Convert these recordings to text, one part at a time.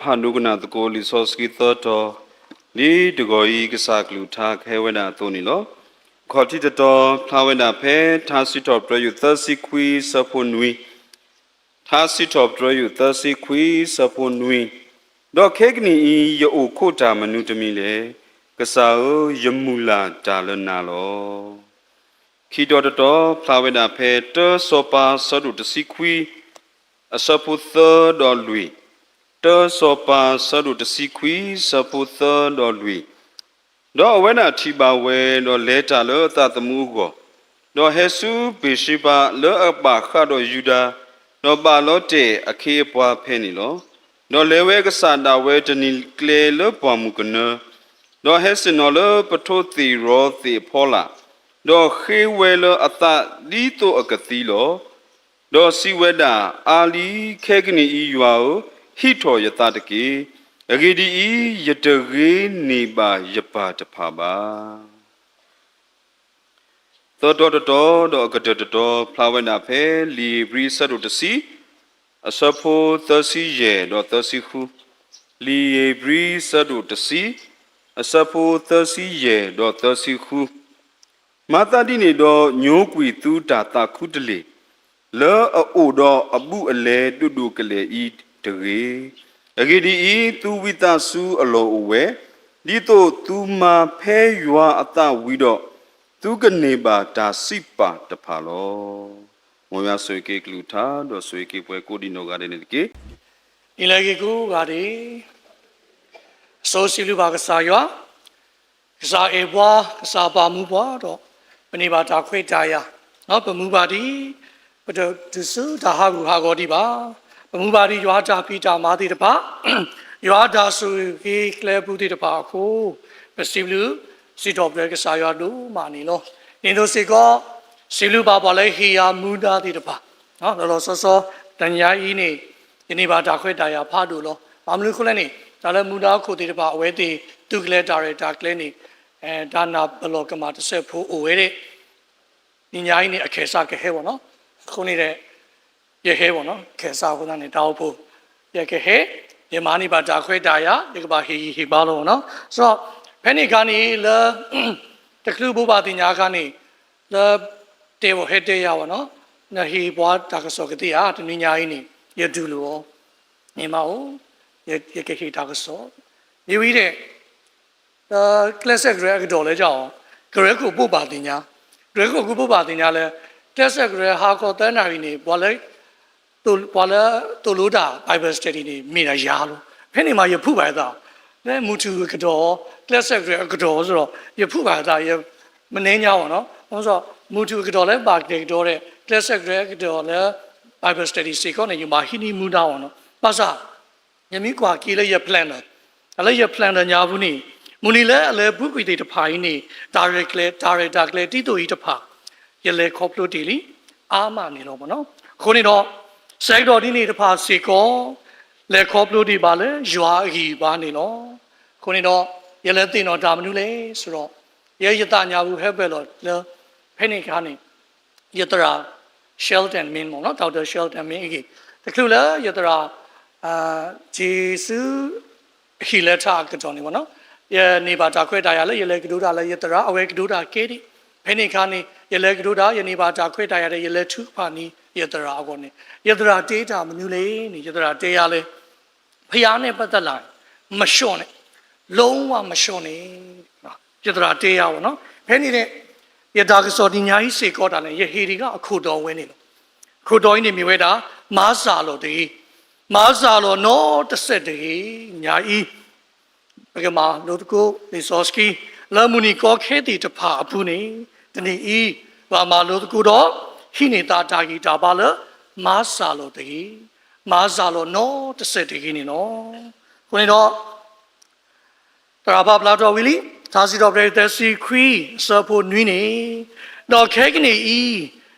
ဖာနုကနာတကိုလီဆောစကီသောတော်ဒီတကိုဤကစားကလူထားခဲဝနာတုန်နီလောခေါတိတတော်ဖလာဝနာဖဲသာစီတော်ပြယသစီခွီစပွန်ဝီသာစီတော်ပြယသစီခွီစပွန်ဝီဒေါခေကနီဤယောခိုတာမနုတမီလေကစားယမူလာတာလနာလောခီတော်တော်ဖလာဝနာဖဲတောစောပါဆဒုတစီခွီအစပုသတော်လူ တောစောပါဆဒုတစီခွီစပုသတော်လူတော့အဝဲနာထီပါဝဲတော့လဲတာလောသတမှုကိုတော့ဟေဆုဘေရှိပါလောအပခါတော့ယူဒာတော့ပါလောတေအခေပွားဖဲနေလောတော့လေဝဲကဆန္ဒဝဲတနီကလေလောပွားမှုကနတော့ဟေစနော်လောပထိုသီရောသီဖောလာတော့ခေဝဲလောအသဒီတိုအကတိလောဒေါ်စီဝဒအာလီခေကနီဤရွာကို ဟိထောယတတကေအဂေဒီဤယတရေနေပါယပါတဖာပါသောတော်တော်တော်ကတတတော်ဖလာဝနာဖဲလီဘရီဆတ်တို့တစီအစဖိုသစီယေတော်သစီခုလီဘရီဆတ်တို့တစီအစဖိုသစီယေတော်သစီခုမာတာတိနေတော်ညိုးကွီသူတာတာခုတလေလောအိုတော့အပုအလဲတုတုကလေဤ တရေအဂိဒီဤသူဝိတဆုအလောအဝဲဒီတို့သူမာဖဲရွာအတဝီတော့သူကနေပါဒါစိပါတဖာလောမောရဆွေကေကလူထာတော့ဆွေကေပွဲကိုဒီနောကတဲ့နေကေဒီလေကကူကဒီဆိုစီလူပါကစားရွာကစားအေဘွားကစားပါမှုဘွားတော့မနေပါတာခွေတာရနော်ပမှုပါဒီဘဒဒစုဒါဟာကူဟာဂောဒီပါ ပမှုပါဒီရွာတာဖီတာမာတိတပါရွာတာဆူကေကလေဘူးတိတပါကိုပစီလူစီတော်ဘရကစားရွာတို့မာနီလောနင်တို့စီကောစီလူပါပါလေဟီယာမူဒါတိတပါနော်လောလောဆောဆောတညာဤနေယနေ့ပါဒါခွဲတာရဖားတို့လောဘာမလို့ခုလဲနေဒါလည်းမူသားခိုတေတပါအဝဲတေသူကလေးဒါရတာကလေးနေအဲဒါနာဘလောကမှာတစ်ဆက်ဖို့အဝဲတဲ့ညညာကြီးနေအခေစားကဟဲပေါ့နော်ခုနေတဲ့ ရဟဲပေါ့နော်ခေစားခုကနေတောက်ဖို့ရကဟဲယမနိပါဒါခွဲတာရဒီကပါဟီဟီပါလို့နော်ဆိုတော့ဖဲနေခါနေလာတကလူဘဘာတင်ညာခါနေလာတေဝဟဲတေရပါနော်နဟီဘွားတာကစောကတိဟာတနညာကြီးနေရဒူလို့နေမအောင်ရရကခိတာကစောမြေဝီးတဲ့အာ classic grade ကတော့လဲကြောင်း grade ကိုပို့ပါတင်ညာ grade ကိုပို့ပါတင်ညာလဲ classic grade ဟာကောတန်းနာရီနေဘာလဲ တူဘာလဲတူလို့တာ bible study နေမိတာရားလို့ဖဲနေမှာရဖုပါသားလဲမူတူကတော့ classic grade ကတော့ဆိုတော့ရဖုပါသားရမနှင်း냐ပါနော်ဟောဆိုမူတူကတော့လဲပါကေကတော့တဲ့ classic grade ကတော့လဲ Bible study စေကောနေယူမှာဟိနီမူတာဝန်နော်ပါစာယမိကွာကီလည်းရ planner အလည်းရ planner ညာဘူးနေမူနီလည်းအလည်းဘုကွေတေတဖာကြီးနေ direct လေ director လေတိတူကြီးတဖာရလေခေါပလိုတီလီအာမနေတော့ဗောနော်ခုနေတော့ စိုက်တော်ဒီနေတဖာစေကောလေခေါပလိုတီပါလေရွာအီပါနေနော်ခုနေတော့ရလေတင်တော်ဒါမနုလေဆိုတော့ရရတညာဘူးဟဲ့ပဲလို့လေဖဲနေခါနေယတရာ Shelton Min ပေါ့နော်ဒေါက်တာ Shelton Min ကြီးတခုလဲယတရာအာဂျေစုဟီလက်တာကတော့နေပေါ့နော်ယနေပါတာခွဲတာရလဲယလဲကဒူတာလဲယတရာအဝဲကဒူတာကေဒီဖဲနေခါနေယလဲကဒူတာယနေပါတာခွဲတာရတဲ့ယလဲထုဖာနီ ယတရာကောနေယတရာတေးတာမနူးလေနေယတရာတေးရလဲဖျားနဲ့ပတ်သက်လာမလျှော့နဲ့လုံးဝမလျှော့နဲ့နော်ယတရာတေးရပါနော်ဖဲနေတဲ့ယတာကစောဒီညာကြီးစေကောတာနဲ့ယဟေဒီကအခုတော်ဝင်းနေလို့အခုတော်ကြီးနေမြွေတာမားစာလို့တည်းမားစာလို့နော်တစ်ဆက်တည်းညာကြီးဘယ်ကမှာလို့တကူနေစောစကီလာမူနီကောခဲတီတဖာအပူနေတနေ့ဤဘာမှာလို့တကူတော့ ဟိနေတာတာကြီးတာပါလားမားစာလို့တည်းမားစာလို့နော်တစ်ဆက်တည်းနေနော်ခုနေတော့တရာဘပလာတော်ဝီလီသာစီတော်ပရိသတ်စီခွီစဖို့နွိနေတော့ခဲကနေဤ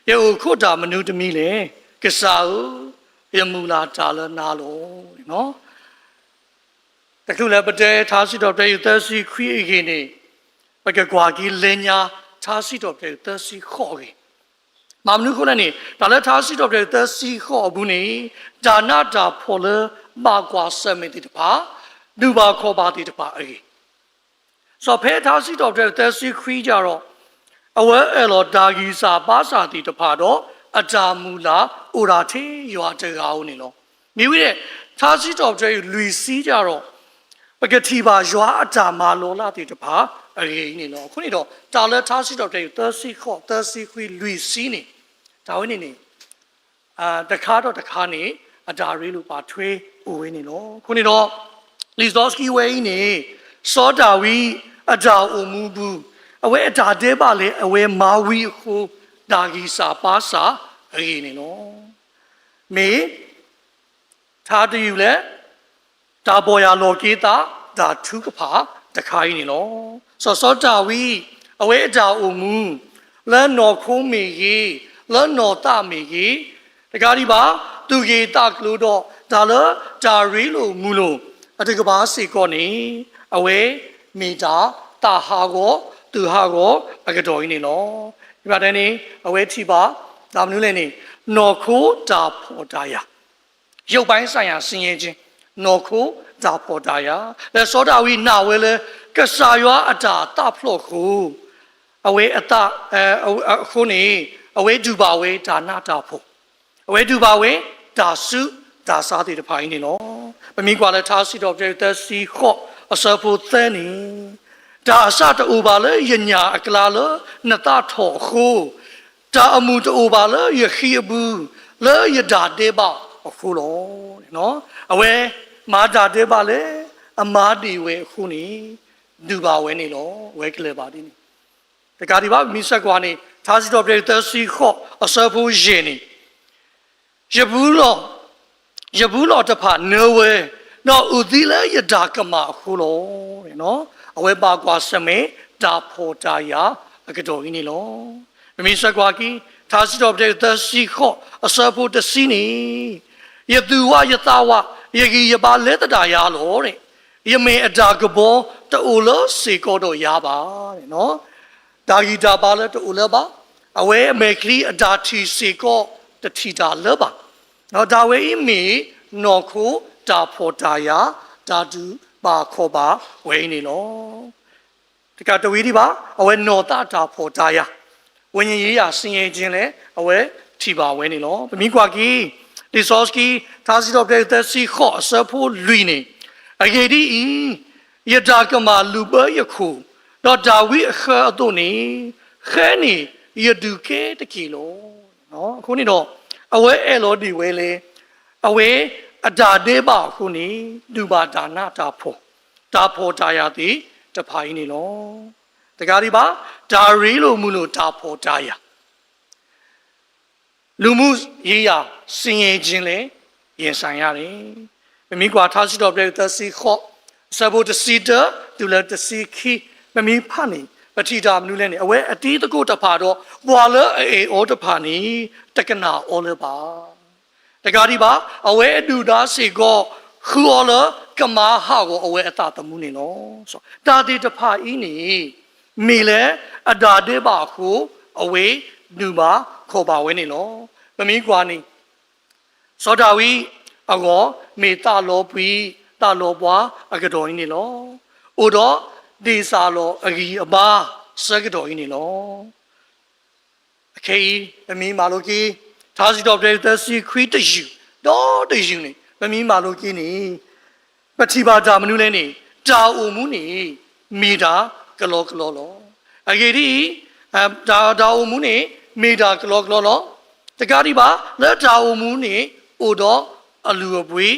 ယေခုတာမနုတမီလေကစားယမူလာတာလနာလို့နော်တခုလည်းပတဲသာစီတော်ပရိသတ်စီခွီအခင်နေပကကွာကြီးလင်းညာသာစီတော်ပရိသတ်စီခေါ်ကြီး မာမနုခုနဲ့နေဒါလည်းထားစီတော့တဲ့သစီခေါ်ဘူးနေဒါနာတာဖော်လပါကွာဆမေတိတပါဒူပါခေါ်ပါတိတပါအေးဆိုဖဲထားစီတော့တဲ့သစီခရီးကြတော့အဝဲအလောဒါဂီစာပါစာတိတပါတော့အတာမူလာအိုရာထေရွာတကားဦးနေလို့မိဝိတဲ့ထားစီတော့တဲ့လူစီးကြတော့ပကတိပါရွာအတာမာလောလာတိတပါ အရေးနေတော့ခုနေတော့တာလက်ထားစီတော့တဲ့သစီခေါ်သစီခွေလူစီးနေဒါဝင်းနေနေအာတခါတော့တခါနေအတာရေးလို့ပါထွေးဦးဝင်းနေတော့ခုနေတော့လီဇော့စကီဝဲနေစောတာဝီအတာအမူဘူးအဝဲအတာတဲပါလေအဝဲမာဝီခုဒါဂီစာပါစာအရေးနေတော့မေထားတယူလဲဒါပေါ်ရလောကေတာဒါထုကဖာ တခိုင်းနေလောစောစောတာဝီအဝဲအတာအုံမူလန်နော်ခုံးမီကြီးလန်နော်တာမီကြီးတကားဒီပါသူကြီးတကလို့တော့ဒါလဒါရီလို့မူလို့အတကဘာစီကောနေအဝဲမီတာတာဟာကိုသူဟာကိုအကတော်ကြီးနေလောဒီပါတဲ့နေအဝဲထီပါဒါမနူးလဲနေနော်ခိုးတာဖော်တာယာရုပ်ပိုင်းဆိုင်ရာဆင်းရဲခြင်း နော်ခုဒါပေါ်တာယာလဲစောတာဝိနာဝဲလဲကဆာရွာအတာတဖလို့ခုအဝဲအတအဲအခုနေအဝဲဒူပါဝဲဒါနာတာဖို့အဝဲဒူပါဝဲဒါစုဒါစားတဲ့ဖိုင်းနေလောပမိကွာလဲထားစီတော့ပြတဲ့စီခော့အစဖို့သဲနေဒါအစတူပါလဲယညာအကလာလဲနတထော်ခုဒါအမှုတူပါလဲယခိဘူးလဲယဒါတေပါအခုလောတဲ့ နော်အဝဲမာတာတဲပါလေအမားဒီဝဲအခုနေဒူပါဝဲနေလောဝဲကလေးပါဒီနေတကားဒီပါမိဆက်ကွာနေသာစီတော်ပြေသစီခော့အစဖူးရင်နေရဘူးလောရဘူးလောတဖာနဝဲနော်ဥသီလဲယဒါကမအခုလောတဲ့နော်အဝဲပါကွာစမေဒါဖော်တာယာအကတော်ကြီးနေလောမိဆက်ကွာကီသာစီတော်ပြေသစီခော့အစဖူးတစီနေ ယသူဝယသဝယဂီယပါလဲတတာရလို့တဲ့ယမေအတာကဘောတူလို့စေကောတော့ရပါတဲ့နော်ဒါဂီတာပါလဲတူလဲပါအဝဲအမေကလီအတာတီစေကောတတီတာလဲပါနော်ဒါဝဲအမေနော်ခုတာဖော်တာယာဒါတူပါခေါ်ပါဝဲနေလို့ဒီကတဝီဒီပါအဝဲနော်တာတာဖော်တာယာဝิญဉ်ရေးရဆင်းရဲခြင်းလဲအဝဲထီပါဝဲနေလို့ပမိကွာကီ ဒီစောစကီသာစီတော့တဲ့စီခော့ဆဖို့လူနေအဂေဒီယတာကမာလူပယခုတော့ဒါဝိအခါအတုန်နေခဲနေယဒုကေတကီလောနော်အခုနေတော့အဝဲအဲလောဒီဝဲလေအဝဲအဒါဒေးပါခုနေဒူပါဒါနာတာဖို့ဒါဖို့တာရသည်တဖိုင်းနေလောတကားဒီပါဒါရီလို့မှုလို့ဒါဖို့တာရ လူမှုရေးရာစင်ရင်ခြင်းလည်းရင်ဆိုင်ရတယ်။မမီကွာထားရှိတော့ပြတဲ့စီခော့ဆဘိုတစီတာဒူလာတစီခီမမီဖာနေပတိတာမနူးလဲနေအဝဲအတီးတကုတ်တဖာတော့ဘွာလအေဩတဖာနေတကနာဩလပါတကားဒီပါအဝဲအတူသားစီကောခူဩလကမာဟာကိုအဝဲအတာတမှုနေနော်ဆိုတာဒီတဖာဤနေမိလဲအဒါဒေပါခုအဝဲဒူပါခေါ်ပါဝဲနေလော မမီကွာနေစောတာဝီအကောမေတလောပွီတလောပွားအကတော်ကြီးနေလောဥတော့ဒီစာလောအဂီအပါစကတော်ကြီးနေလောအခေအမီမာလိုကြီးသာစီတော်တဲ့သစီခွီတယူတော့တယူနေမမီမာလိုကြီးနေပတိပါဒမနုလဲနေတာအုံမှုနေမိတာကလောကလောလောအဂေဒီအဒါဒါအုံမှုနေမိတာကလောကလောလော တကားဒီပါလက်တာအုံမှုနေဥတော့အလူအပွေး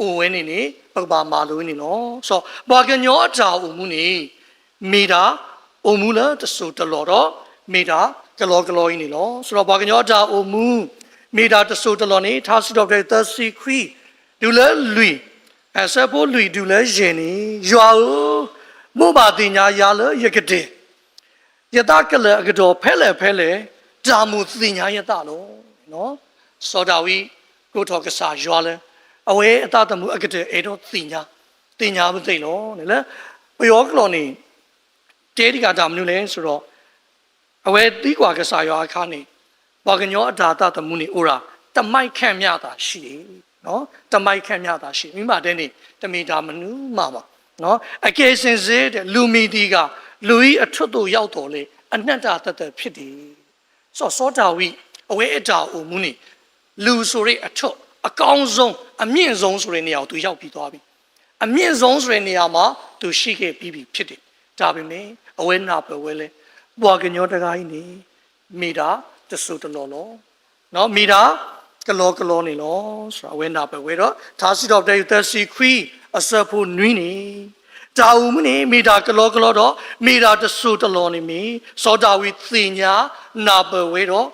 အိုဝဲနေနေပကပါမာလို့နေနော်ဆိုဘာကညောအတာအုံမှုနေမိတာအုံမှုလားတဆူတလော်တော့မိတာကလောကလောကြီးနေလောဆိုတော့ဘာကညောအတာအုံမှုမိတာတဆူတလော်နေထားစတော့တဲ့သစီခရီဒူလဲလူအစပိုလူဒူလဲရင်နေရွာဦးမို့ပါတင်ညာရလရကတဲ့ယတကလအကတော်ဖဲလေဖဲလေ ဒါမှုတင်ညာယတလို့နော်စောဒာဝီကိုထောကစားရွာလဲအဝဲအတတမှုအကတဲ့အဲ့တော့တင်ညာတင်ညာမသိလို့နေလဲပယောကလောနေတဲဒီကဒါမနုလဲဆိုတော့အဝဲတီးကွာကစားရွာအခါနေဝါကညောအတာတတမှုနေအိုရာတမိုက်ခန့်မြတာရှိတယ်နော်တမိုက်ခန့်မြတာရှိမိမတဲ့နေတမီတာမနူးမှာပါနော်အကယ်စင်စစ်တဲ့လူမီတီကလူကြီးအထွတ်တို့ရောက်တော်လေအနတ္တတတဖြစ်တယ် ဆိုတော့စောတာဝိအဝဲအတာအိုမှုနေလူဆိုတဲ့အထွတ်အကောင်းဆုံးအမြင့်ဆုံးဆိုတဲ့နေရာကိုသူရောက်ပြီးသွားပြီအမြင့်ဆုံးဆိုတဲ့နေရာမှာသူရှိခဲ့ပြီးပြီဖြစ်တယ်ဒါပေမဲ့အဝဲနာပဲဝဲလဲဘွာကညောတကားကြီးနေမိတာတဆူတလောလောနော်မိတာကလောကလောနေလောဆိုတာအဝဲနာပဲဝဲတော့သာစီတော့တဲ့သက်စီခွီအစဖို့နွီးနေ တာဦးမနေမိတာကလောကလောတော့မိတာတဆူတလောနေမီစောတာဝီသင်ညာနာပဲဝဲတော့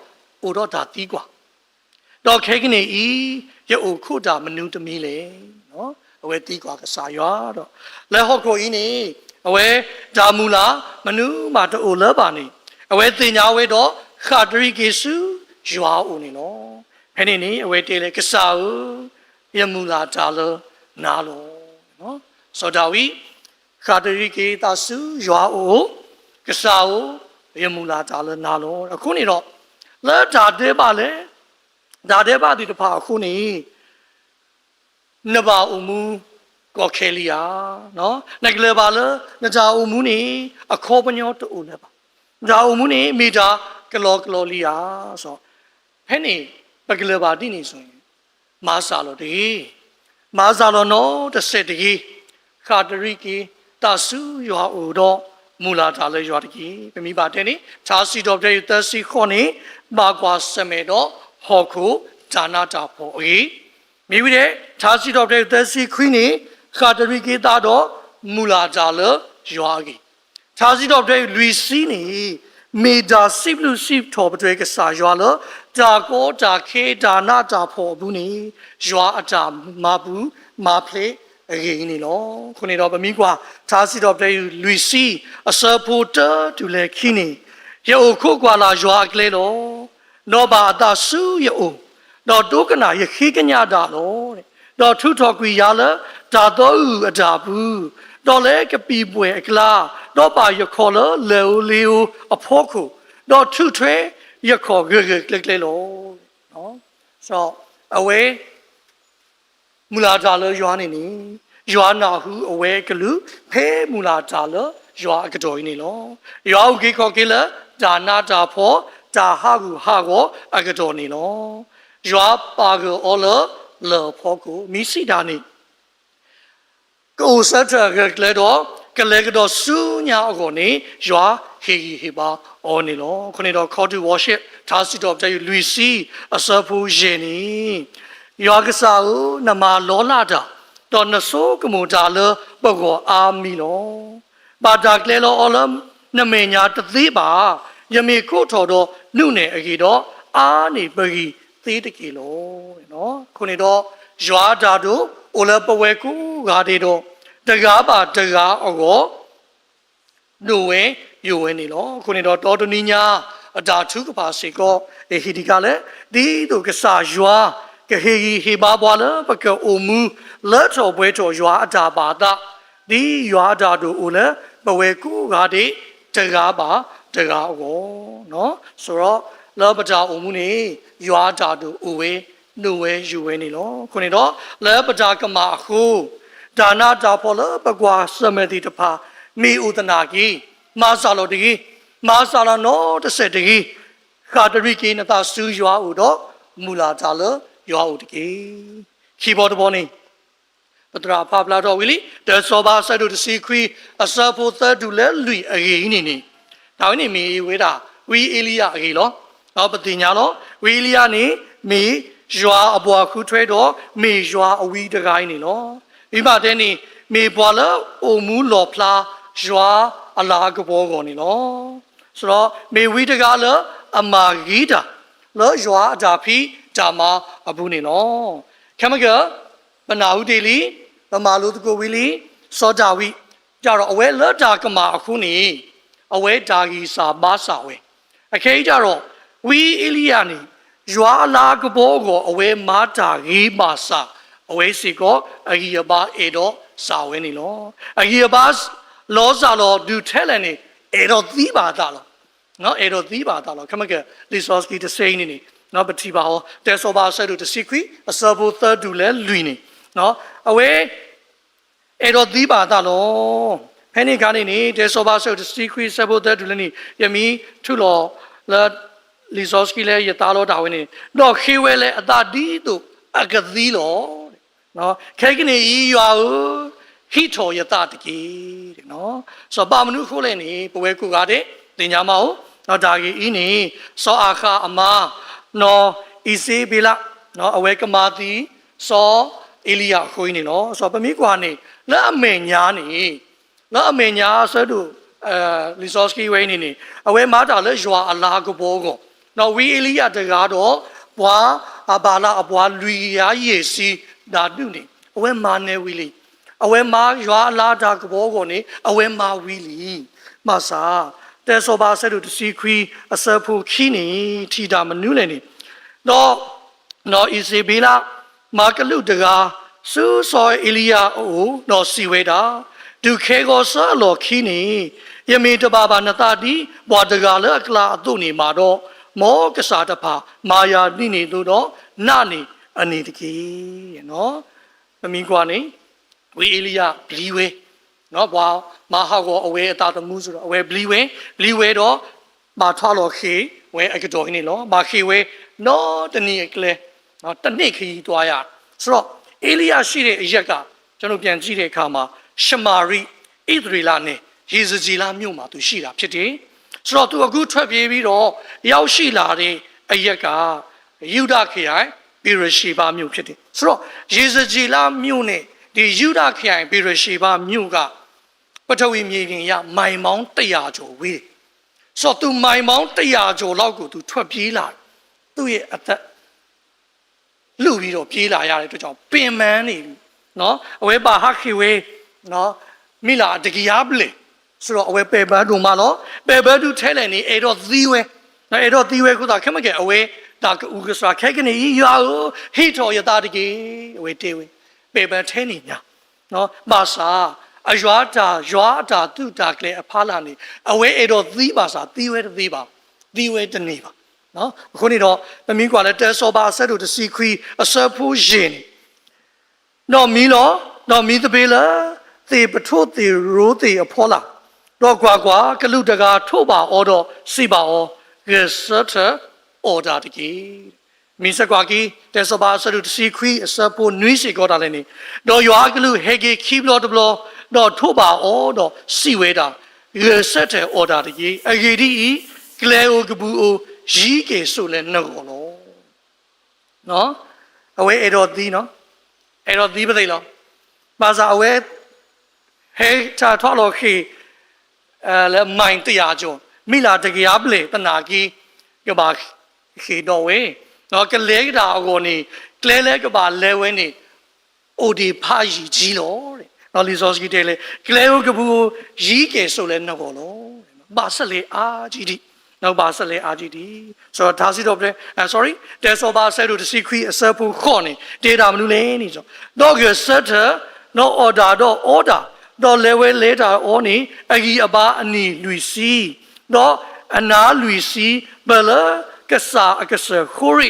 ဥတော့ဒါတီးกว่า တော့ခဲကနေဤရုပ်ခုတာမနူးတမီလေနော်အဝဲတီးကွာကစားရွာတော့လဲဟော့ကိုဤနေအဝဲဒါမူလာမနူးမာတိုလပါနေအဝဲတင်ညာဝဲတော့ခါတရီကေစုရွာဦးနေနော်ဖဲနေနေအဝဲတေလေကစားဦးယမူလာတာလနာလောနော်စောဒဝီ ခါတရီကေတာစုရွာဦးကစားဦးယမူလာတာလနာလောအခုနေတော့လဲတာတဲပါလေဒါတဲ့ပါဒီတဖာခုနေနဘာအမူကောခဲလီယာနော်နကလေပါလနဂျာအမူနေအခေါ်ပညောတူလည်းပါဂျာအမူနေမီတာကလောကလောလီယာဆိုဖဲနေပကလေပါတိနေဆိုရင်မာစာလောတကြီးမာစာလောနော်တစ်ဆက်တကြီးခါတရီကီ တာဆူရွာအိုတော့မူလာတာလဲရွာတကြီးပြမိပါတယ်နိခြားစီတော့တဲ့သစီခေါနေဘာကွာစမဲတော့ဟောခုဇာနာတာဖို့အေးမိဝိတဲ့ခြားစီတော့တဲ့သစီခွင်းနေခါတရီကီတာတော့မူလာတာလဲရွာကြီးခြားစီတော့တဲ့လူစီနေမေဒါစိပလူစိထော်ပတွေကစားရွာလဒါကိုဒါခေဒါနာတာဖို့ဘူးနေရွာအတာမဘူးမဖလေ အရင်နေလောခုနေတော့ဗမီကွာသာစီတော့တဲ့လူစီအစဖို့တတူလေခင်းနေယောခုကွာလာရွာကလေးလောနောဘာတာဆူယောတော့ဒုကနာယခိကညာတာလောတဲ့တော့ထုထော်ကွေရလာဒါတော့အတာဘူးတော့လေကပီပွဲအကလာတော့ပါရခေါ်လလေဦးလေးဦးအဖို့ခုတော့ထုထွဲရခေါ်ဂဂကလကလေးလောနော်ဆိုအဝဲ မူလာတာလရွာနေနေရွာနာဟုအဝဲကလူဖဲမူလာတာလရွာကတော်နေလောရွာဥကေခေါ်ကေလဒါနာတာဖောဒါဟာကူဟာကိုအကတော်နေလောရွာပါကောအောလလောဖောကိုမိစီတာနေကိုစတ်ရကလေတော့ကလေကတော့စူးညာအကိုနေရွာဟေဟေပါအော်နေလောခုနေတော့ call to worship သာစီတော့တဲ့လူစီအစဖူရှင်နေ ယောဂစာဟုနမလောလာတာတော်နဆိုးကမူတာလပကောအာမီလောပါတာကလေလောအလမ်နမေညာတသေးပါယမေကိုထော်တော့နုနယ်အကြီးတော့အာနေပကြီးသေးတကေလောတဲ့နော်ခုနေတော့ရွာတာတို့အိုလပဝဲကူဂါဒေတော့တကားပါတကားအကောနုဝဲယိုဝဲနေလောခုနေတော့တော်တနီညာအတာထုကပါစေကောအေဟီဒီကလည်းဒီတို့ကစားရွာ ကဟေဟီဟေဘာဘွာလပကအိုမူလက်တော်ပွဲတော်ရွာအတာပါဒဒီရွာတာတို့ဦးလဲပဝဲကူကတိတကားပါတကားအောနော်ဆိုတော့လောပတာအိုမူနေရွာတာတို့ဦးဝဲနှုတ်ဝဲယူဝဲနေလောခုနေတော့လဲပတာကမာခုဒါနာတာဖောလပကွာစမတိတဖာမိဥဒနာကြီးမာဆာလောတကြီးမာဆာလောနောတဆက်တကြီးခါတရိကေနတာစူးရွာဦးတော့မူလာတာလော ရွာဦးတကေခီဘောတဘောနေပတရာဖပလာတော်ဝီလီတေဆောဘာဆတ်တူတစီခွီအစဖို့သတ်တူလဲလူအဂေနေနေနောက်နေမီဝေတာဝီအေလီယာအဂေလောနောက်ပတိညာလောဝီအေလီယာနေမီရွာအပွားခုထွဲတော့မေရွာအဝီတကိုင်းနေလောမိမတဲ့နေမေပွာလာအိုမူလော်ဖလာရွာအလာကဘောကောနေလောဆိုတော့မေဝီတကားလအမာဂီတာ လောရွာအတာဖီဒါမအဘူးနေလောခမကပနာဟုတေလီပမာလူတကိုဝီလီစောကြဝီကြတော့အဝဲလောတာကမာအခုနေအဝဲဒါဂီစာဘာစာဝဲအခဲကြတော့ဝီအီလီယာနေရွာလာကဘောကိုအဝဲမာတာဂီမာစာအဝဲစီကိုအဂီယဘာအေတော့စာဝဲနေလောအဂီယဘာလောစာလောဒူထဲလန်နေအေတော့သီးပါတာလော နော်အဲ့တော့သီးပါတာလို့ခမကလီဆော့စကီတစိနေနေနော်ပတိပါဟောတဲဆောပါဆဲတို့တစီခွီအစဘူသဒူလဲလွီနေနော်အဝဲအဲ့တော့သီးပါတာလို့ဖဲနေကနေနေတဲဆောပါဆဲတို့တစီခွီစဘူသဒူလဲနေယမီထုလောလာလီဆော့စကီလဲရတာလို့တာဝင်နေတော့ခေဝဲလဲအတာဒီတို့အကသီလို့နော်ခဲကနေဤရွာဦးဟိထောယတတကေတဲ့နော်ဆိုပါမနုခိုးလဲနေပဝဲကူကားတဲ့ တင်ညာမအောင်နော်ဒါကြီးဤနေစောအခါအမနော်ဤစေဘီလာနော်အဝဲကမာတီစောအေလီယာခွေးနေနော်ဆိုပမိကွာနေလက်အမေညာနေလက်အမေညာဆွဲတို့အဲလီဆော့စကီဝဲနေနေအဝဲမာတာလဲရွာအလားကဘောကောနော်ဝီအေလီယာတကားတော့ဘွာအဘာလာအဘွာလူရာယေစီဒါတုနေအဝဲမာနေဝီလီအဝဲမာရွာလာတာကဘောကိုနေအဝဲမာဝီလီမဆာ တဲဆိုပါဆဲတို့တစီခွီအစဖူခီနီထီတာမနုလည်းနေတော့နော်အီစီဘီလာမာကလူတကာစူးစောအီလီယာအိုနော်စီဝဲတာဒုခေကိုဆာလောခီနီယမေတဘာဘာနတာတီဘွာတကာလအကလာအတုနေမှာတော့မောကစားတဖာမာယာနိနေတို့တော့နာနေအနေတကြီးနော်သမီးကွာနေဝေအေလီယဘလီဝဲ နော်ဘွာမဟာကောအဝဲအတာတမှုဆိုတော့အဝဲဘလီဝဲဘလီဝဲတော့မာထွားလောခေဝဲအကတော်နေလောမာခေဝဲနော်တနည်းကလေးနော်တနေ့ခရီးသွားရဆိုတော့အေလီယရှိတဲ့အရက်ကကျွန်တော်ပြန်ကြည့်တဲ့အခါမှာရှမာရိဣသရေလနဲ့ယေဇဂျီလာမြို့မှာသူရှိတာဖြစ်တယ်ဆိုတော့သူအခုထွက်ပြေးပြီးတော့ရောက်ရှိလာတဲ့အရက်ကယူဒခရိုင်ပေရရှိဘာမြို့ဖြစ်တယ်ဆိုတော့ယေဇဂျီလာမြို့နဲ့ ဒီယူဒခရိုင်ပေရရှိဘာမြို့ကပထဝီမြေပြင်ရမိုင်မောင်း100ကျော်ဝေးတယ်ဆိုတော့သူမိုင်မောင်း100ကျော်လောက်ကိုသူထွက်ပြေးလာတယ်သူ့ရဲ့အသက်လူပြီးတော့ပြေးလာရတဲ့အတွက်ကြောင့်ပင်မန်းနေပြီနော်အဝဲပါဟခိဝဲနော်မိလာတကီယာပလေဆိုတော့အဝဲပေဘတ်ဒုံမနော်ပေဘတ်ဒုထဲလည်းနေအဲ့တော့သီးဝဲနော်အဲ့တော့သီးဝဲခုသာခက်မကဲအဝဲဒါကဥကစရာခဲကနေရွာကိုဟိတော်ရတာတကီအဝဲတေဝဲ ပေဘတ်ထဲနေညာနော်ဘာသာအရွာတာရွာတာသူတာကလေးအဖားလာနေအဝဲအဲ့တော့သီးပါစာသီးဝဲတသီးပါသီးဝဲတနေပါနော်အခုနေတော့သမီးကလည်းတဲဆောပါဆက်တို့တစီခွီအစဖူးရှင်နော်မီလောနော်မီတပေးလားသေပထို့သေရိုးသေအဖောလာတော့ကွာကွာကလူတကာထို့ပါအော်တော့စီပါအောဂေဆတ်အော်ဒါတကြီး မီစကွာကီတေစဘာဆလူတစီခွီအစပိုနွီးစီကောတာလည်းနေတော့ရွာကလူဟေဂေခီဘလောတဘလောတော့ထို့ပါအော်တော့စီဝဲတာဂေဆတ်အော်ဒါတကြီးအဂေဒီကလေအိုကဘူးအိုရီကေဆိုလဲနော်ကောနော်နော်အဝဲအဲ့တော့သီးနော်အဲ့တော့သီးပသိလောပါစာအဝဲဟဲချာထောက်လို့ခေအဲလဲမိုင်တရားကျော်မိလာတကရားပလေတနာကီကဘာခေတော်ဝဲ နော်ကလေးတာအကောနေကလဲလဲကဘာလဲဝဲနေအိုဒီဖာကြီးကြီးလို့တဲ့နော်လီဇောစကီတဲလေကလဲကဘူးရီးကဲဆိုလဲနော်ကောလို့ဘာဆက်လေအာကြီးဒီနောက်ပါဆက်လေအာဂျီဒီဆိုတော့ဒါစီတော့ပြအဲ sorry တဲဆိုပါဆဲတို့တစီခွီအစဖူခေါ်နေဒေတာမလို့လဲနေဆိုတော့ကဆက်တာ no order တော့ order တော့ level later on နေအကြီးအပါအနီလူစီတော့အနာလူစီဘလ ကစားအကဆခိုရီ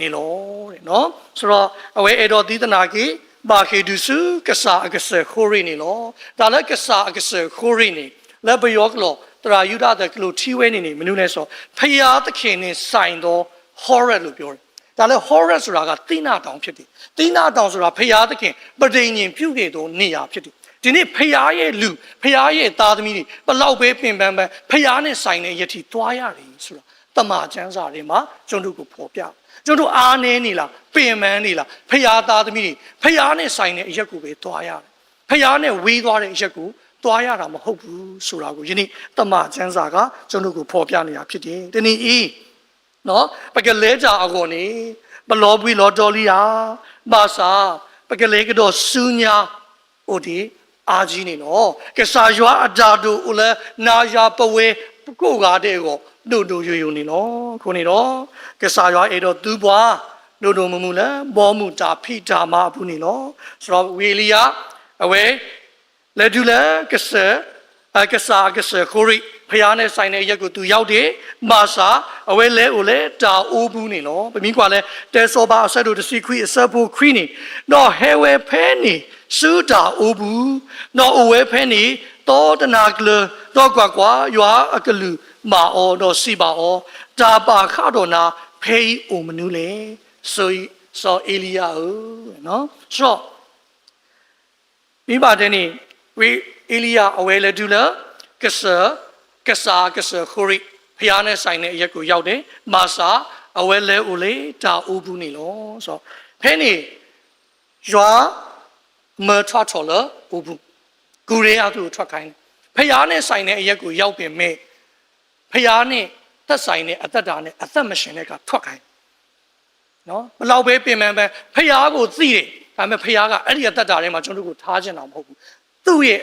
နေလို့တဲ့နော်ဆိုတော့အဝဲအဲ့တော့ဒီတနာကြီးဘာခေဒုစုကစားအကဆခိုရီနေလို့ဒါလည်းကစားအကဆခိုရီနေလက်ဘယောကလို့တရာယူဒတဲ့ကလို့ထီဝဲနေနေမနုနဲ့ဆိုဖယားသခင်နဲ့ဆိုင်တော့ horror လို့ပြောတယ်ဒါလည်း horror ဆိုတာကတိနာတောင်ဖြစ်တယ်တိနာတောင်ဆိုတာဖယားသခင်ပဋိညာဉ်ပြုခဲ့သောနေရာဖြစ်တယ်ဒီနေ့ဖယားရဲ့လူဖယားရဲ့သားသမီးတွေဘလောက်ပဲပင်ပန်းပန်းဖယားနဲ့ဆိုင်တဲ့ယတိသွားရတယ်ဆိုတာ တမန်ကျမ်းစာတွေမှာကျွန်တော်တို့ကိုဖော်ပြကျွန်တော်တို့အားနေနေလားပင်ပန်းနေလားဖယားသားသမီးတွေဖယားနဲ့ဆိုင်တဲ့အရက်ကိုပဲသွားရတယ်ဖယားနဲ့ဝေးသွားတဲ့အရက်ကိုသွားရတာမဟုတ်ဘူးဆိုတာကိုယနေ့တမန်ကျမ်းစာကကျွန်တော်တို့ကိုဖော်ပြနေတာဖြစ်တယ်ဒီနေ့ဤနော်ပကလဲကြအကောနေဘလောပွီလောတော်လီယာဘာသာပကလဲကတော့စူညာအိုဒီအာကြီးနေနော်ကစားရွာအတာတူဦးလဲနာယာပဝဲ ကိုကားတဲ့ကိုဒုဒုယွယွနေနော်ခုနေတော့ကစားရွာအဲ့တော့သူ့ဘွားဒုဒုမမှုလဲဘောမှုတာဖိတာမဘူးနေနော်ဆိုတော့ဝီလီယာအဝဲလက်ဒူလာကဆာအကဆာကဆာခိုရီဖျားနဲ့ဆိုင်တဲ့ရက်ကိုသူရောက်တယ်မာစာအဝဲလဲကိုလဲတာအိုးဘူးနေနော်ပမီးကွာလဲတဲဆောဘာအဆက်တို့တစီခွီအဆက်ဖို့ခရီနေတော့ဟဲဝဲဖဲနေစူတာအိုးဘူးတော့အဝဲဖဲနေ တော့တနာကလတော့ကွာကွာရွာအကလူမာအောတော့စီပါအောတာပါခါတော့နာဖဲဤအိုမနူးလေဆိုဆိုအေလီယာနော်ဆိုမိဘတဲ့နေဝေအေလီယာအဝဲလဲဒူလာကဆာကဆာကဆာခိုရီဖျားနဲ့ဆိုင်တဲ့အရက်ကိုရောက်တယ်မာစာအဝဲလဲဦးလေတာဦးဘူးနေလို့ဆိုဖဲနေရွာမထွက်ထော်လဦးဘူး ဂူရဲအသူထွက်ခိုင်းဖျားနဲ့ဆိုင်တဲ့အရက်ကိုရောက်ပင်မဲ့ဖျားနဲ့သက်ဆိုင်တဲ့အသက်တာနဲ့အသက်မရှင်တဲ့ကထွက်ခိုင်းနော်ဘလောက်ပဲပြင်မှန်ပဲဖျားကိုသိတယ်ဒါပေမဲ့ဖျားကအဲ့ဒီအသက်တာထဲမှာကျွန်တော်တို့ကိုထားခြင်းတော့မဟုတ်ဘူးသူ့ရဲ့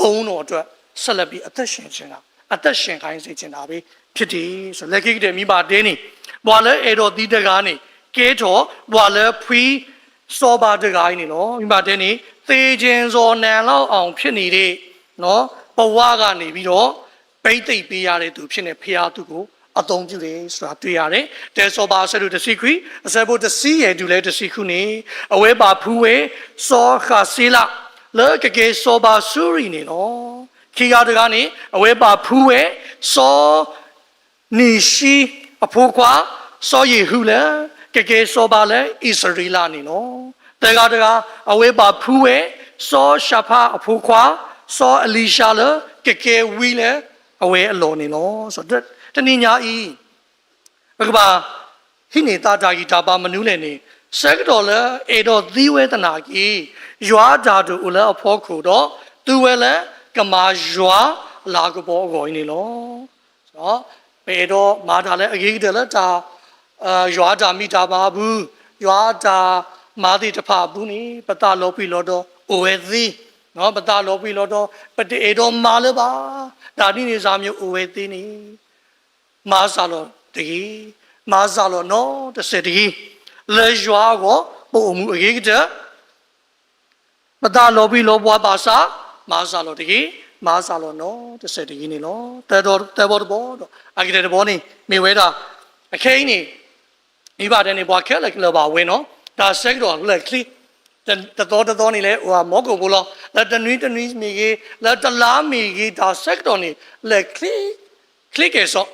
ဘုံတော်အတွက်ဆက်လက်ပြီးအသက်ရှင်ခြင်းကအသက်ရှင်ခိုင်းစေခြင်းတာပဲဖြစ်တယ်ဆိုလက်ကိတဲ့မိဘတင်းနေဘွာလဲအေတော်ဒီတကားနေကဲတော်ဘွာလဲဖီစောပါတကားနေနော်မိဘတင်းနေ သေခြင်းစောနံလောက်အောင်ဖြစ်နေတဲ့နော်ဘဝကနေပြီးတော့ပိတ်သိပ်ပေးရတဲ့သူဖြစ်နေဖျားသူကိုအသုံးပြုတယ်ဆိုတာတွေ့ရတယ်။တဲစောပါဆဲတို့တစီခွီအစဘုတစီရဲ့ဒူလဲတစီခုနေအဝဲပါဖူးဝဲစောခါစီလာလဲကကေစောပါဆူရီနေနော်ခီကာတကနေအဝဲပါဖူးဝဲစောနီရှိအဖိုးကွာစောယေဟုလဲကကေစောပါလဲဣစရီလာနေနော် တဲကာတကအဝဲပါဖူးဝဲစောရှာဖာအဖိုးကွာစောအလီရှာလဲကကေဝီလဲအဝဲအလော်နေနော်ဆိုတော့တနည်းညာဤဘကဘာဟိနေတာတာဂီတာပါမနူးလည်းနေစက်တော်လဲအေတော်သီဝေဒနာကြီးရွာဓာတုဥလဲအဖို့ခုတော့သူဝဲလဲကမာရွာလာကဘောကိုနေလောဆိုတော့ပေတော့မာတာလဲအကြီးတယ်လဲဒါအာရွာဓာမိတာပါဘူးရွာဓာ မာတိတဖဘူးနေပတလောပြီလောတော့အိုဝဲသီနော်ပတလောပြီလောတော့ပတေအေတော်မာလဲပါဒါဒီနေစာမျိုးအိုဝဲသီနေမာဇာလောတကြီးမာဇာလောနော်တစတကြီးလေရွာကိုပုံမှုအရေးကတမတလောဘီလောဘွားပါစာမာဇာလောတကြီးမာဇာလောနော်တစတကြီးနေလောတဲတော်တဲဘောဘောတော့အကြတဲ့ဘောနေမေဝဲတာအခိန်နေမိဘတဲ့နေဘွားခဲလက်ကလပါဝင်းနော် ဒါဆက်တော်လက်ခလီတတော်တတော်နေလဲဟိုမောကုံဘူးလောလက်တနွီးတနွီးမိကြီးလက်တလားမိကြီးဒါဆက်တော်နေလက်ခလီခလီကေဆော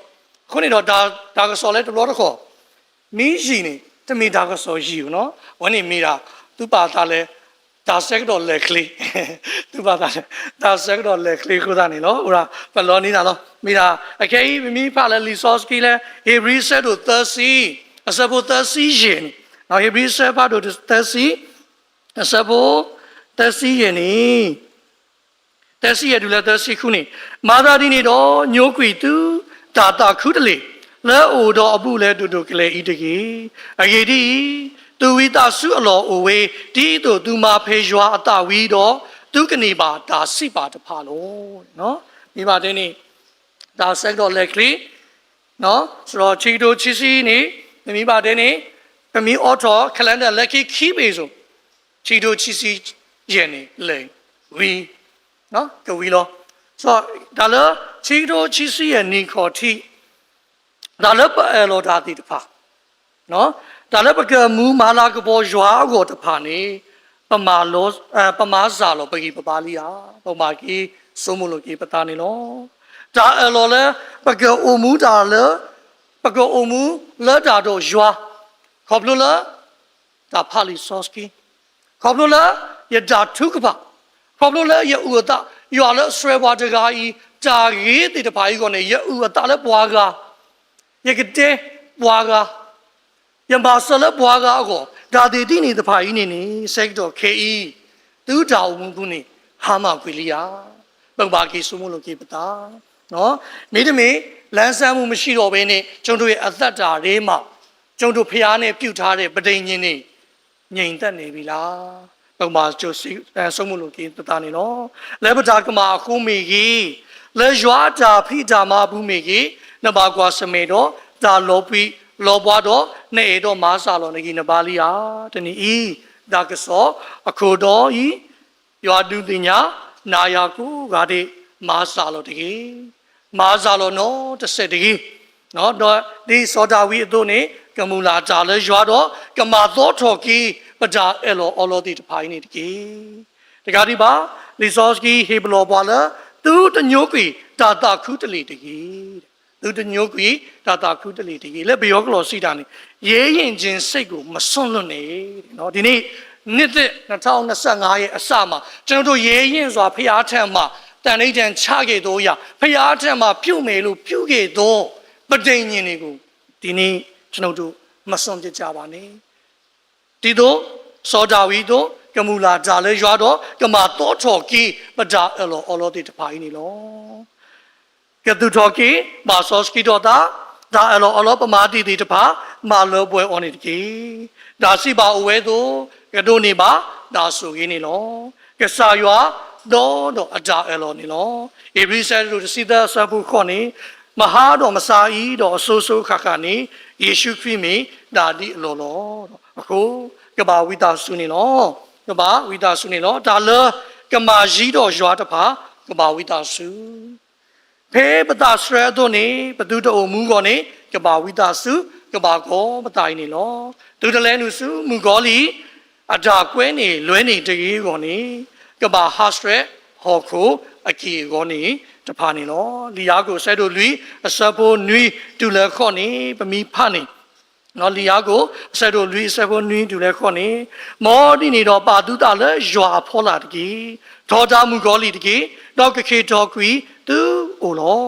ခုနေတော့ဒါဒါကစော်လဲတလို့တခေါ်မီးရှိနေတမီဒါကစော်ရှိဘူးနော်ဝန်းနေမိတာသူ့ပါသားလဲဒါဆက်တော့လက်ကလေးသူ့ပါသားလဲဒါဆက်တော့လက်ကလေးခုသာနေလို့ဟိုဘလောနေတာလို့မိတာအခဲကြီးမိဖလဲလီဆော့စကီလဲဟေဘရီဆက်တို့30အစဖို့30ရှင် နော်ဟေဘရီဆက်ပါတို့30အစဖို့30ရှင်နီတက်စီရဒူလာတက်စီခုနေမာသာဒီနေတော့ညိုးကွေသူတာတာခုတလေလဲအိုတော့အပုလဲတူတူကလေးဤတကြီးအဂေဒီသူဝိတာစုအလောအိုဝေဒီတို့သူမာဖေရွာအတဝီတော့သူကနေပါဒါစိပါတဖာလို့နော်မိပါတဲ့နေဒါဆက်တော့လက်ကလေးနော်ဆိုတော့ချီတိုချီစီနေမိပါတဲ့နေ ပမီအော်တော်ကလန်ဒါလက်ကီခီးပေဆိုချီတိုချီစီရနေလေဝီနော်ကဝီလောဆိုတော့ဒါလချီတိုချီစီရဲ့နီခေါ်တီဒါလပအဲလောဒါတီတဖာနော်ဒါလပကမူမာလာကဘောရွာကိုတဖာနေပမာလောအဲပမာဇာလောပကီပပါလီယာပမာကီစုံမလို့ကီပတာနေလောဒါအဲလောလဲပကအုံမူဒါလပကအုံမူလဲဒါတော့ရွာ ခေါပလို့လားဒါဖာလီဆော့စကီခေါပလို့လားယဒါထုကပါ problem လဲရဥအတရွာလဲဆွဲပွားတကားဤတာရေးတေတပါကြီးကောနေရဥအတလဲပွားကားရကတဲ့ပွားကားယမဆလဲပွားကားကောဒါတေတိနေတပါကြီးနေနေဆက်တော့ KE သူတောင်မှုခုနေဟာမကွေလီယာပုံပါကေစုမလို့ကေပတာနော်မိတမေလန်းဆန်းမှုမရှိတော့ဘဲနဲ့ကျုံတို့ရဲ့အသက်တာလေးမှာ ကျုံတို့ဖျားနဲ့ပြုတ်ထားတဲ့ပဋိညာဉ်နေငြိမ်သက်နေပြီလားပုံမှာကျိုးစီအဲဆုံးမလို့ကင်းတတာနေနော်လဲပတာကမာခုမေကြီးလဲရွာတာဖိတာမဘူးမေကြီးနဘာကွာစမေတော့ဒါလောပိလောဘွားတော့နေတော့မာစာလောနေကြီးနဘာလီယာတနီဤဒါကစောအခုတော်ဤရွာတူတင်ညာနာယာကူဂါတိမာစာလောတကြီးမာဇာလောနော်တစ်ဆက်တကြီး နော်တော့ဒီစောဒဝီအတုနေကမူလာကြလဲရွာတော့ကမာသောထော်ကီပဒါအလောအလောတိတဖိုင်းနေတကြီးတကားဒီပါလီဆော့စကီဟေဘလောပွာလာသူတညိုကွီတာတာခုတလီတကြီးသူတညိုကွီတာတာခုတလီတကြီးလက်ဘယောကလောစီတာနေရေးရင်ချင်းစိတ်ကိုမစွန့်လွတ်နေနော်ဒီနေ့နှစ်သက်2025ရဲ့အစမှာကျွန်တော်တို့ရေးရင်စွာဖျားထံမှာတန်ဋိဌံချခဲ့တော့ရဖျားထံမှာပြုတ်မယ်လို့ပြုတ်ခဲ့တော့ ပဋိညာဉ်တွေကိုဒီနေ့ကျွန်တော်တို့မစွန့်ပြစ်ကြပါနဲ့ဒီတော့စောဒာဝီတို့ကမူလာဒါလဲရွာတော့ကမာတောထော်ကီပဒါအလောအလောတိတဖိုင်းနေလောကတူထော်ကီမာဆောစကီတော့တာဒါအလောအလောပမာတိတိတဖာမာလောပွဲအော်နေတကီဒါစီပါအဝဲတို့ကတို့နေပါဒါဆိုရင်းနေလောကဆာရွာတော့တော့အဒါအလောနေလောဧဘိဆဲတို့စီဒါဆပ်ဖို့ခေါ်နေ မဟာတော်မစာဤတော်အဆိုးဆိုးခါခါနေယေရှုခရစ်မီဒါဒီအလောလောတော့အခုကဘာဝိတာဆုနေလောကဘာဝိတာဆုနေလောဒါလကမာကြီးတော်ရွာတဖာကဘာဝိတာဆုဖဲပတာစရတို့နေဘသူတော်မူကောနေကဘာဝိတာဆုကဘာကောပတိုင်နေလောသူတလဲနုဆုမူကောလီအဒါကွဲနေလွဲနေတကြီးကောနေကဘာဟာစရဟောခိုအကီကောနေ တဖာနေလောလီယာကိုဆဲတို့လူအစဖိုနွီတူလခော့နေပမီဖနေနော်လီယာကိုအဆက်တို့လူအဆက်ကိုနင်းတူလဲခေါနေမောဒီနေတော့ပါတုတလဲရွာဖောလာတကြီးဒေါ်တာမူဂောလီတကြီးတော့ကခေတော်ကွီသူအိုလော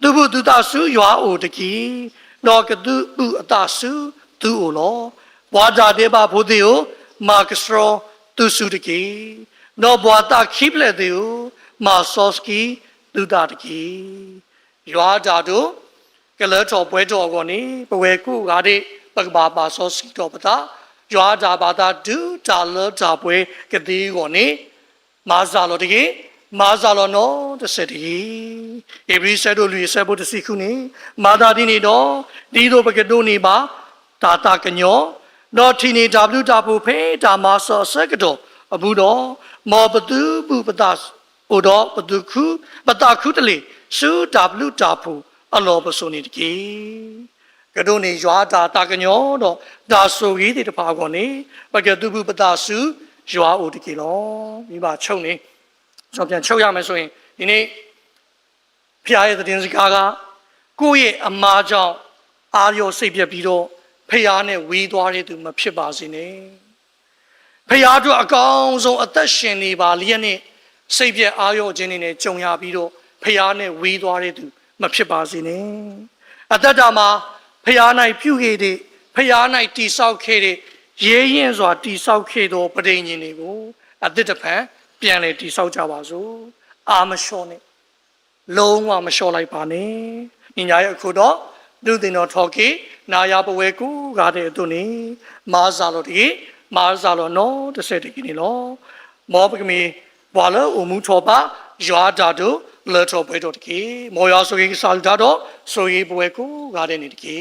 သူဘုသူတဆူရွာအိုတကြီးတော့ကသူဥအတဆူသူအိုလောဘွာကြတဲ့ပါဖို့သေးကိုမာကစရောသူဆူတကြီးတော့ဘွာတာခိပလက်သေးကိုမာဆော့စကီ သူတာတကြီးရွာကြတို့ကလတော်ပွဲတော်ကိုနေပဝဲကုကားတဲ့ပကဘာပါဆောစီတော်ပတာရွာတာဘာတာဒူတာလတာပွဲကတိကိုနေမာဇာလောတကြီးမာဇာလောနော်တစတကြီးဧဘိဆဲတို့လူဆဲဖို့တစီခုနေမာသာဒီနေတော့ဒီတို့ပကတိုနေပါတာတာကညောတော့ထီနေ W တာပူဖေးတာမာဆောဆက်ကတော်အဘူးတော်မောပတူပူပတာ အိုတော့ပတူခုပတာခုတလေစူ W တာပူအလောပစုန်နေတကေကဒုန်နေရွာတာတာကညောတော့ဒါဆိုကြီးတဲ့တပါကောနေပကတုပုပတာစုရွာအိုတကေလောမိဘချုပ်နေကျွန်တော်ပြန်ချုပ်ရမယ်ဆိုရင်ဒီနေ့ဖျားရဲ့သတင်းစကားကကိုယ့်ရဲ့အမားကြောင့်အာရုံစိတ်ပြက်ပြီးတော့ဖျားနဲ့ဝေးသွားတဲ့သူမဖြစ်ပါစေနဲ့ဖျားတို့အကောင်းဆုံးအသက်ရှင်နေပါလျက်နဲ့ စိတ်ပြက်အာရုံခြင်းတွေနဲ့ကြုံရပြီးတော့ဖျားနဲ့ဝေးသွားတဲ့သူမဖြစ်ပါစေနဲ့အသက်တာမှာဖျား၌ပြုခဲ့တဲ့ဖျား၌တိဆောက်ခဲ့တဲ့ရဲရင်စွာတိဆောက်ခဲ့သောပဋိညာဉ်တွေကိုအသက်တဖန်ပြန်လေတိဆောက်ကြပါစို့အာမလျှော့နဲ့လုံးဝမလျှော့လိုက်ပါနဲ့ညီညာရဲ့အခုတော့လူတင်တော်ထော်ကေနာယာပဝဲကူကားတဲ့အတုနေမာဇာလောဒီမာဇာလောနော်တစ်ဆက်တကြီးနေလောမောပကမီ ဘွာလောအမှုထောပါရွာတာတို့လောတော်ပွဲတော်တကေမော်ယာဆိုရင်စာလတာတော့ဆိုရေးပွဲကိုကားတဲ့နေတကေ